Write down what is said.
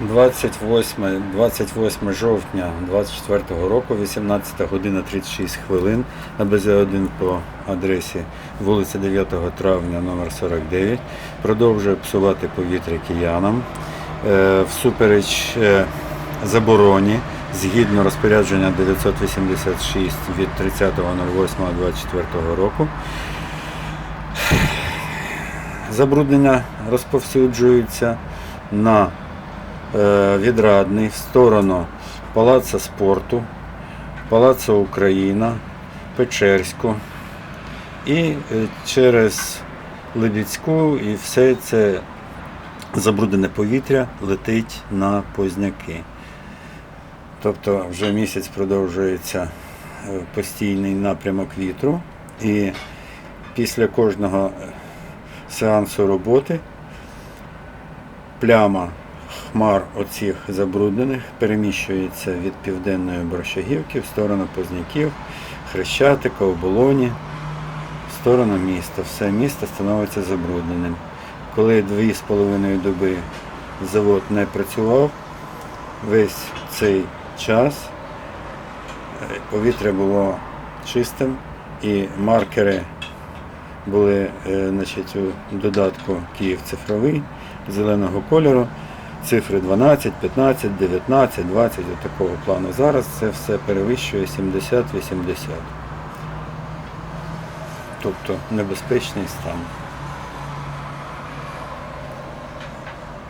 28, 28 жовтня 24 року, 18 година 36 хвилин на БЗ-1 по адресі вулиця 9 травня номер 49 продовжує псувати повітря киянам е, всупереч е, забороні згідно розпорядження 986 від 30.08.24 року. Забруднення розповсюджується на е, відрадний в сторону Палаца спорту, Палаца Україна, Печерську і е, через Либідську і все це забруднене повітря летить на Позняки. Тобто вже місяць продовжується е, постійний напрямок вітру і після кожного сеансу роботи пляма хмар оцих забруднених переміщується від південної Борщагівки в сторону Позняків, Хрещатика, Оболоні, в сторону міста. Все місто становиться забрудненим. Коли дві з половиною доби завод не працював, весь цей час е, повітря було чистим і маркери були е, значить, у додатку Київ цифровий зеленого кольору. Цифри 12, 15, 19, 20 от такого плану. Зараз це все перевищує 70-80. Тобто небезпечний стан.